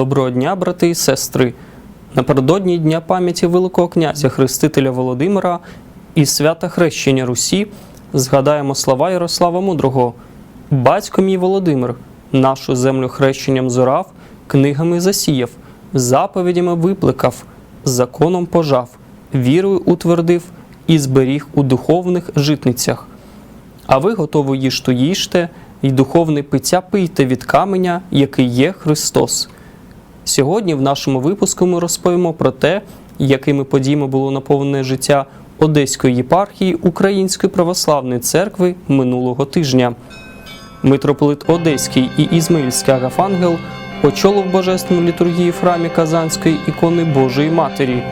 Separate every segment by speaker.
Speaker 1: Доброго дня, брати і сестри! Напередодні Дня пам'яті Великого князя Хрестителя Володимира і свята Хрещення Русі згадаємо слова Ярослава Мудрого. Батько мій Володимир, нашу землю хрещенням зорав, книгами засіяв, заповідями випликав, законом пожав, вірою утвердив і зберіг у духовних житницях. А ви готову їжту їжте, і духовне пиття пийте від каменя, який є Христос. Сьогодні в нашому випуску ми розповімо про те, якими подіями було наповнене життя Одеської єпархії Української православної церкви минулого тижня. Митрополит Одеський і Ізмаїльський Агафангел очолив божественну літургію в храмі Казанської ікони Божої Матері.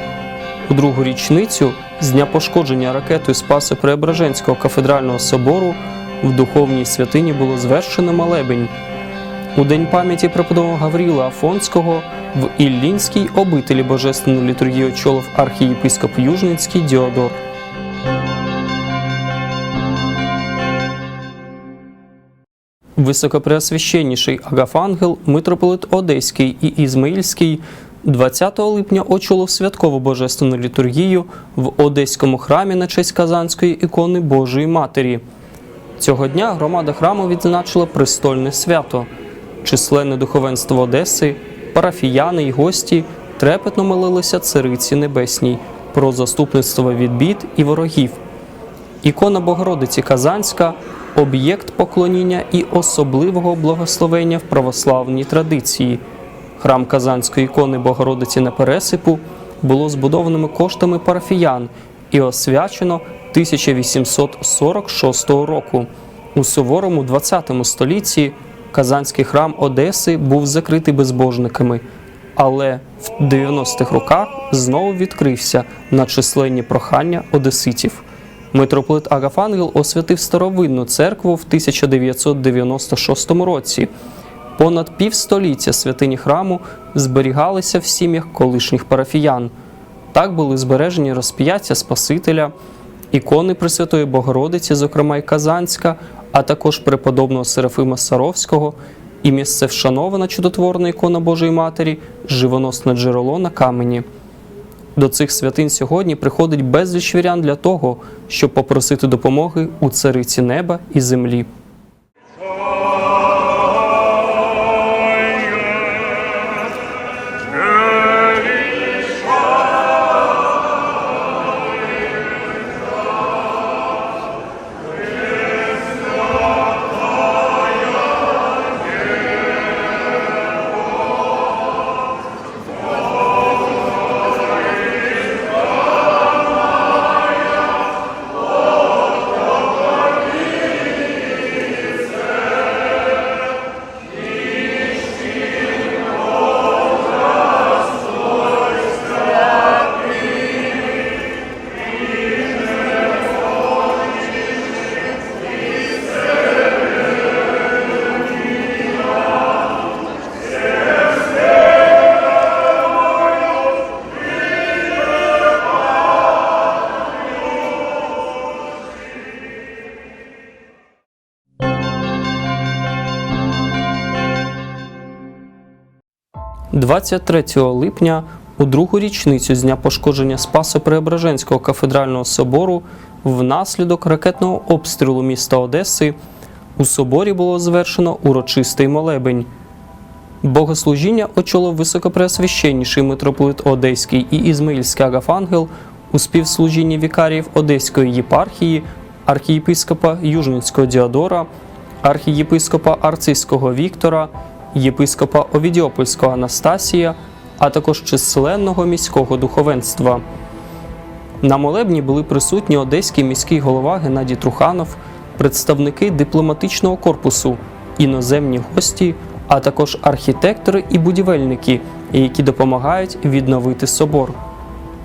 Speaker 1: У другу річницю з дня пошкодження ракетою Спаса Преображенського кафедрального собору в духовній святині було звершено молебень. У день пам'яті преподобного Гавріла Афонського в Іллінській обителі божественну літургію очолив архієпископ Южницький Діодор. Високопреосвященніший Агафангел, митрополит Одеський і Ізмаїльський 20 липня очолив святкову божественну літургію в Одеському храмі на честь Казанської ікони Божої Матері. Цього дня громада храму відзначила престольне свято. Численне духовенство Одеси, парафіяни й гості трепетно молилися Цариці Небесній про заступництво від бід і ворогів. Ікона Богородиці Казанська об'єкт поклоніння і особливого благословення в православній традиції. Храм Казанської ікони Богородиці на Пересипу було збудованими коштами парафіян і освячено 1846 року. У суворому 20 столітті Казанський храм Одеси був закритий безбожниками, але в 90-х роках знову відкрився на численні прохання одеситів. Митрополит Агафангел освятив старовинну церкву в 1996 році. Понад півстоліття святині храму зберігалися в сім'ях колишніх парафіян. Так були збережені розп'яття Спасителя, ікони Пресвятої Богородиці, зокрема й Казанська, а також преподобного Серафима Саровського і місце вшанована чудотворна ікона Божої Матері, живоносне джерело на камені. До цих святин сьогодні приходить безліч вірян для того, щоб попросити допомоги у цариці неба і землі. – 23 липня у другу річницю з дня пошкодження Спасо Преображенського кафедрального собору внаслідок ракетного обстрілу міста Одеси у соборі було звершено урочистий молебень. Богослужіння очолив високопреосвященніший митрополит Одеський і Ізмаїльський Агафангел у співслужінні вікаріїв Одеської єпархії, архієпископа Южницького Діодора, архієпископа Арцизького Віктора, єпископа Овідіопольського Анастасія, а також численного міського духовенства. На молебні були присутні одеський міський голова Геннадій Труханов, представники дипломатичного корпусу, іноземні гості, а також архітектори і будівельники, які допомагають відновити собор.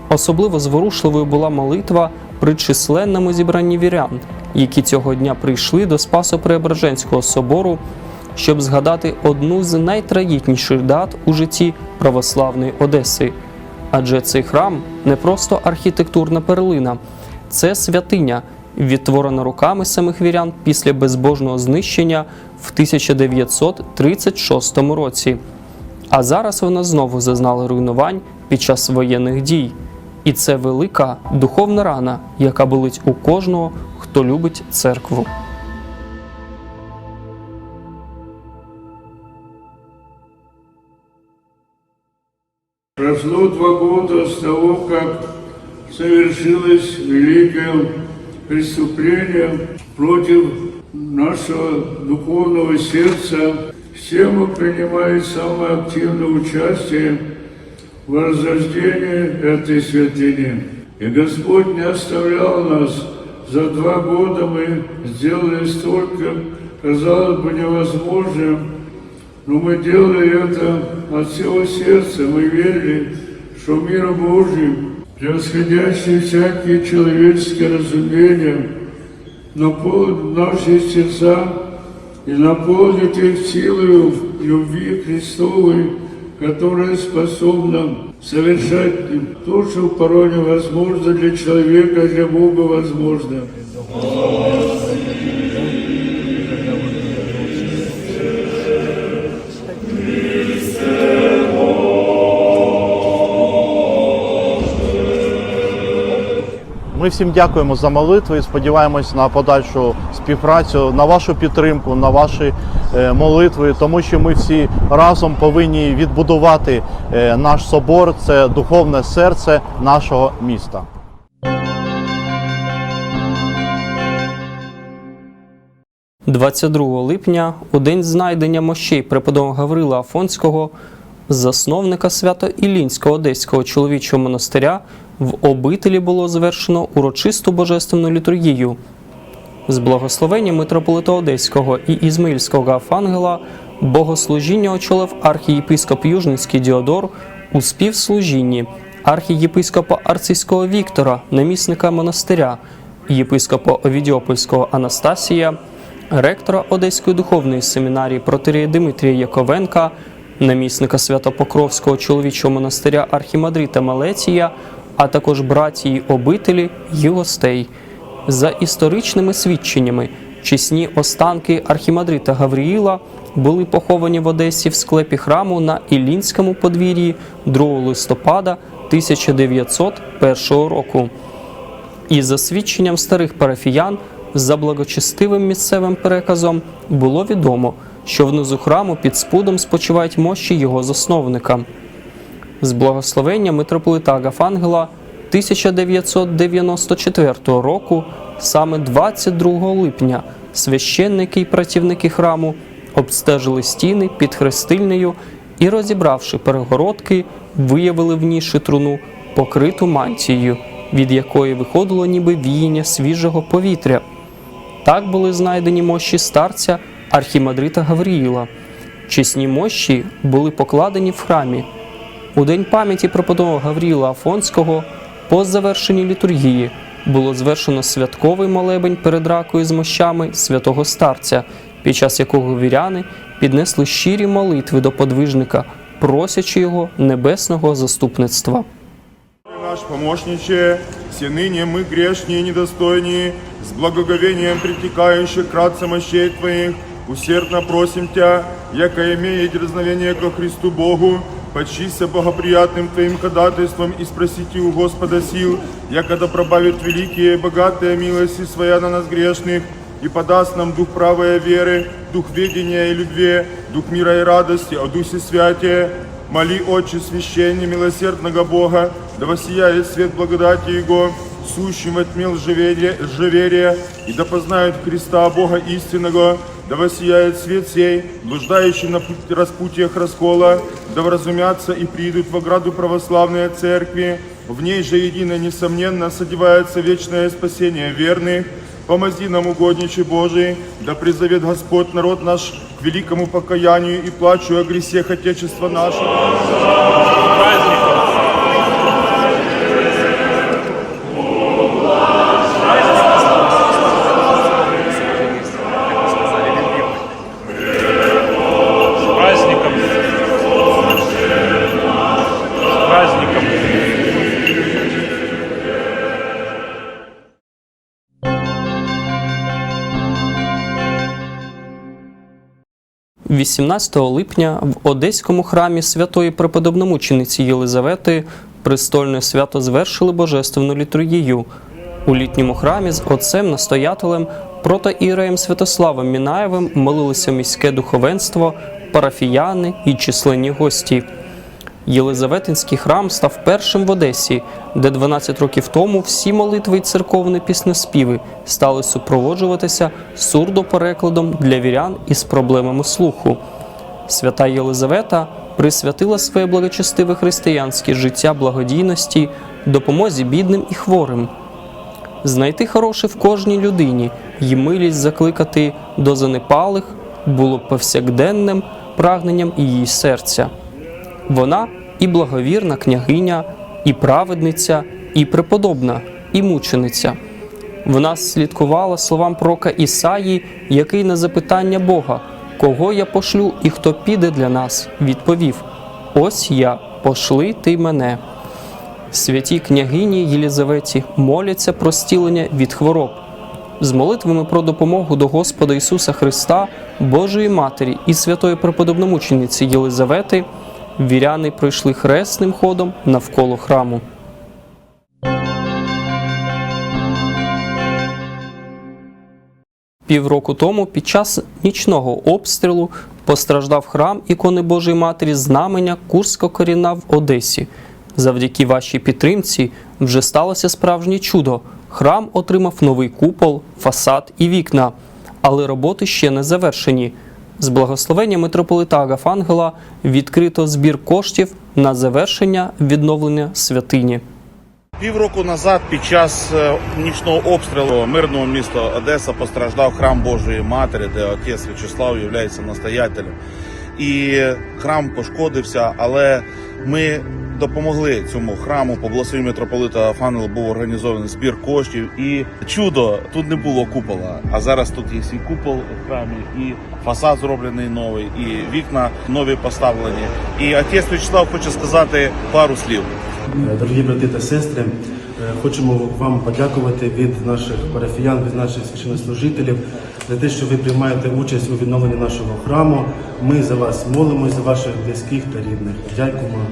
Speaker 1: Особливо зворушливою була молитва при численному зібранні вірян, які цього дня прийшли до Спасо-Преображенського собору, щоб згадати одну з найтрагітніших дат у житті православної Одеси. Адже цей храм не просто архітектурна перлина, це святиня, відтворена руками самих вірян після безбожного знищення в 1936 році. А зараз вона знову зазнала руйнувань під час воєнних дій. І це велика духовна рана, яка болить у кожного, хто любить церкву.
Speaker 2: Прошло два года с того, как совершилось великое преступление против нашего духовного сердца. Все мы принимаем самое активное участие в разрождении этой святыни. И Господь не оставлял нас. За два года мы сделали столько, казалось бы, невозможным, но мы делали это от всего сердца. Мы верили, что мир Божий, превосходящий всякие человеческие разумения, наполнит наши сердца и наполнит их силою любви Христовой, которая способна совершать то, что порой невозможно для человека, для Бога возможно.
Speaker 3: Ми всім дякуємо за молитви і сподіваємось на подальшу співпрацю, на вашу підтримку, на ваші е, молитви, тому що ми всі разом повинні відбудувати е, наш собор. Це духовне серце нашого міста.
Speaker 1: – 22 липня, у день знайдення мощей преподобного Гаврила Афонського, засновника Свято-Ілінського Одеського чоловічого монастиря, в обителі було завершено урочисту божественну літургію. З благословення митрополита Одеського і Ізмаїльського Афангела богослужіння очолив архієпископ Южницький Діодор у співслужінні архієпископа Арцизького Віктора, намісника монастиря, єпископа Овідіопольського Анастасія, ректора Одеської духовної семінарії протерія Дмитрія Яковенка, намісника Святопокровського чоловічого монастиря Архімандрита Малеція, а також братії обителі й гостей. За історичними свідченнями, чесні останки архімандрита Гавріїла були поховані в Одесі в склепі храму на Іллінському подвір'ї 2 листопада 1901 року. І за свідченням старих парафіян, за благочестивим місцевим переказом, було відомо, що внизу храму під спудом спочивають мощі його засновника. З благословення митрополита Агафангела 1994 року, саме 22 липня, священники й працівники храму обстежили стіни під хрестильнею і, розібравши перегородки, виявили в ніші труну, покриту мантією, від якої виходило ніби віяння свіжого повітря. Так були знайдені мощі старця архімандрита Гавріїла. Чесні мощі були покладені в храмі. У день пам'яті преподобного Гавріла Афонського по завершенні літургії було звершено святковий молебень перед ракою з мощами святого старця, під час якого віряни піднесли щирі молитви до подвижника, просячи його небесного заступництва.
Speaker 4: Наш помощниче, все ныне мы грешнее и недостойнее, с благоговением притекающих кратце мощей Твоих, усердно просим Тя, яко имея дерзновение ко Христу Богу, почися богоприятным Твоим ходатайством и спросите у Господа сил, яко да пробавит великие и богатые милости Своя на нас грешных, и подаст нам дух правой веры, дух ведения и любви, дух мира и радости, о Духе Святия, Моли, Отче Священне, милосердного Бога, да воссияет свет благодати Его, сущим во тьме лжеверия, лжеверия, и да познают Христа, Бога истинного, да воссияет свет сей, блуждающий на путь- распутьях раскола, да вразумятся и придут в ограду православные церкви, в ней же едино, несомненно, содевается вечное спасение верных, Помози нам, угодничий Божий, да призовет Господь народ наш к великому покаянию и плачу о грехах Отечества нашего.
Speaker 1: 18 липня в Одеському храмі святої преподобномучениці Єлизавети престольне свято звершили божественну літургію. У літньому храмі з отцем настоятелем протоіреєм Святославом Мінаєвим молилися міське духовенство, парафіяни і численні гості. Єлизаветинський храм став першим в Одесі, де 12 років тому всі молитви й церковні піснеспіви стали супроводжуватися сурдоперекладом для вірян із проблемами слуху. Свята Єлизавета присвятила своє благочестиве християнське життя благодійності, допомозі бідним і хворим. Знайти хороше в кожній людині і милість закликати до занепалих було повсякденним прагненням її серця. Вона і благовірна княгиня, і праведниця, і преподобна, і мучениця. Вона слідкувала словам пророка Ісаї, який на запитання Бога, кого я пошлю і хто піде для нас, відповів: Ось я, пошли ти мене. Святі княгині Єлізаветі моляться про стілення від хвороб. З молитвами про допомогу до Господа Ісуса Христа, Божої Матері і святої преподобномучениці Єлизавети, віряни пройшли хресним ходом навколо храму. Півроку тому під час нічного обстрілу постраждав храм ікони Божої Матері знамення Курська корінна в Одесі. Завдяки вашій підтримці вже сталося справжнє чудо. Храм отримав новий купол, фасад і вікна, але роботи ще не завершені. З благословення митрополита Агафангела відкрито збір коштів на завершення відновлення святині.
Speaker 3: Півроку назад, під час е, нічного обстрілу мирного міста Одеса постраждав храм Божої Матері, де отець В'ячеслав є настоятелем. І храм пошкодився, але ми допомогли цьому храму. По благословенню митрополита Афангела був організований збір коштів. І чудо тут не було купола. А зараз тут є і купол в храмі, і фасад зроблений новий, і вікна нові поставлені. І отець В'ячеслав хоче сказати пару слів.
Speaker 5: Е, Дорогі брати та сестри, е, хочемо вам подякувати від наших парафіян, від наших священнослужителів за те, що ви приймаєте участь у відновленні нашого храму. Ми за вас молимось, за ваших близьких та рідних. Дякуємо.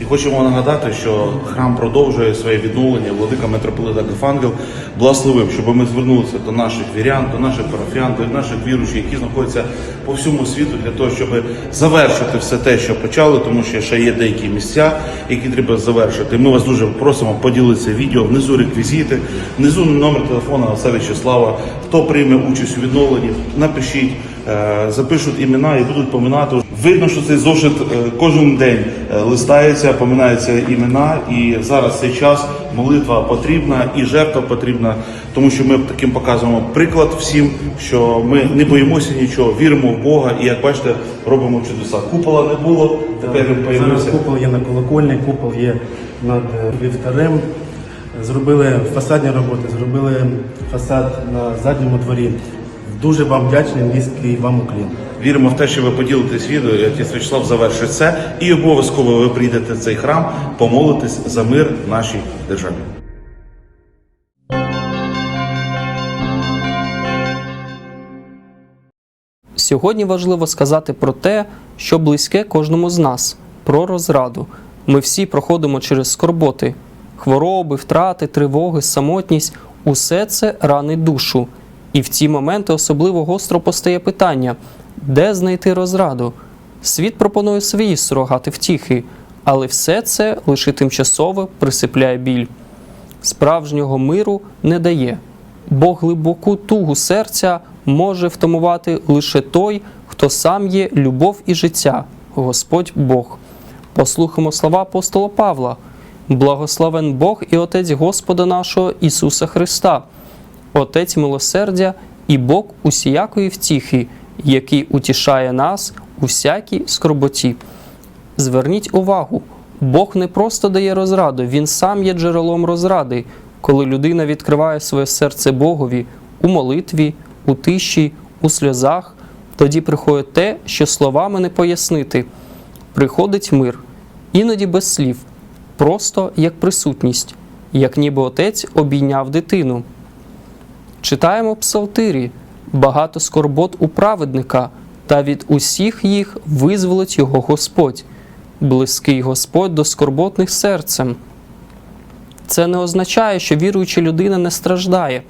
Speaker 3: І хочемо нагадати, що храм продовжує своє відновлення. Владика митрополит Агафангел благословив, щоб ми звернулися до наших вірян, до наших парафіян, до наших віруючих, які знаходяться по всьому світу, для того, щоб завершити все те, що почали, тому що ще є деякі місця, які треба завершити. Ми вас дуже просимо поділитися відео. Внизу реквізити, внизу номер телефона Оса В'ячеслава. Хто прийме участь у відновленні, напишіть. Е, запишуть імена і будуть поминати. Видно, що цей зошит е, кожен день е, листається, поминаються імена, і зараз цей час молитва потрібна і жертва потрібна, тому що ми таким показуємо приклад всім, що ми не боїмося нічого, віримо в Бога і як бачите, робимо чудеса. Купола не було, тепер він
Speaker 5: Зараз
Speaker 3: появився.
Speaker 5: купол є на колокольні, купол є над вівтарем. Зробили фасадні роботи, зробили фасад на задньому дворі. Дуже вам вдячний, низький вам уклін.
Speaker 3: Віримо в те, що ви поділитесь відео, і отець Вячеслав завершить це. І обов'язково ви прийдете в цей храм, помолитесь за мир в нашій державі.
Speaker 1: Сьогодні важливо сказати про те, що близьке кожному з нас, про розраду. Ми всі проходимо через скорботи, хвороби, втрати, тривоги, самотність усе це ранить душу. І в ці моменти особливо гостро постає питання, де знайти розраду. Світ пропонує свої сурогати втіхи, але все це лише тимчасово присипляє біль. Справжнього миру не дає, бо глибоку тугу серця може втамувати лише той, хто сам є любов і життя, Господь Бог. Послухаємо слова апостола Павла: Благословен Бог і Отець Господа нашого Ісуса Христа, Отець милосердя і Бог усіякої втіхи, який утішає нас у всякій скорботі. Зверніть увагу, Бог не просто дає розраду, Він сам є джерелом розради, коли людина відкриває своє серце Богові у молитві, у тиші, у сльозах, тоді приходить те, що словами не пояснити. Приходить мир, іноді без слів, просто як присутність, як ніби отець обійняв дитину. Читаємо псалтирі, багато скорбот у праведника, та від усіх їх визволить його Господь, близький Господь до скорботних серцем. Це не означає, що віруюча людина не страждає,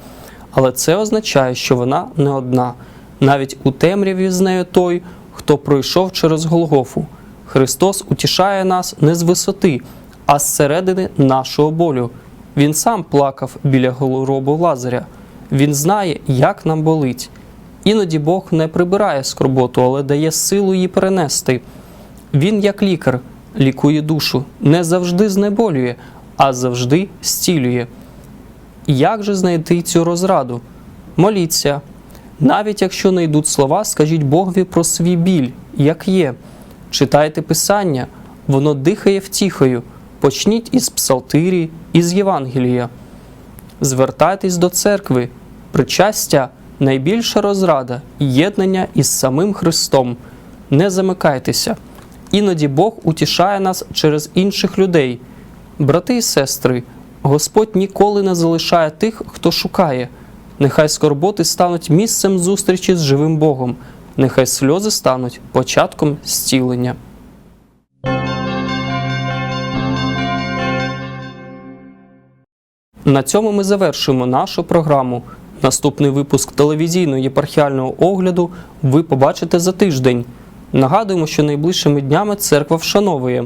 Speaker 1: але це означає, що вона не одна, навіть у темряві з нею той, хто пройшов через Голгофу. Христос утішає нас не з висоти, а зсередини нашого болю. Він сам плакав біля гробу Лазаря. Він знає, як нам болить. Іноді Бог не прибирає скорботу, але дає силу її перенести. Він, як лікар, лікує душу, не завжди знеболює, а завжди зцілює. Як же знайти цю розраду? Моліться. Навіть якщо не йдуть слова, скажіть Богові про свій біль, як є. Читайте Писання, воно дихає втіхою. Почніть із Псалтирі, із Євангелія. Звертайтесь до церкви. Причастя найбільша розрада, єднання із самим Христом. Не замикайтеся. Іноді Бог утішає нас через інших людей. Брати і сестри, Господь ніколи не залишає тих, хто шукає. Нехай скорботи стануть місцем зустрічі з живим Богом, нехай сльози стануть початком зцілення. На цьому ми завершуємо нашу програму. Наступний випуск телевізійного єпархіального огляду ви побачите за тиждень. Нагадуємо, що найближчими днями церква вшановує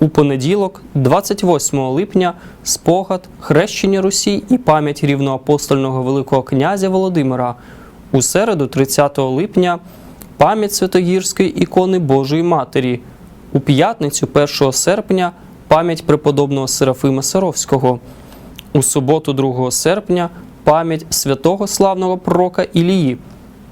Speaker 1: у понеділок, 28 липня, спогад, хрещення Русі і пам'ять рівноапостольного Великого князя Володимира. У середу, 30 липня, пам'ять Святогірської ікони Божої Матері. У п'ятницю, 1 серпня, пам'ять преподобного Серафима Саровського. У суботу, 2 серпня, пам'ять святого славного пророка Ілії.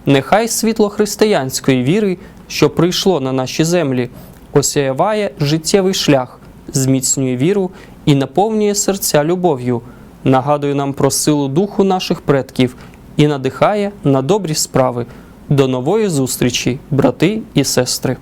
Speaker 1: Нехай світло християнської віри, що прийшло на наші землі, осяяває життєвий шлях, зміцнює віру і наповнює серця любов'ю, нагадує нам про силу духу наших предків і надихає на добрі справи. До нової зустрічі, брати і сестри!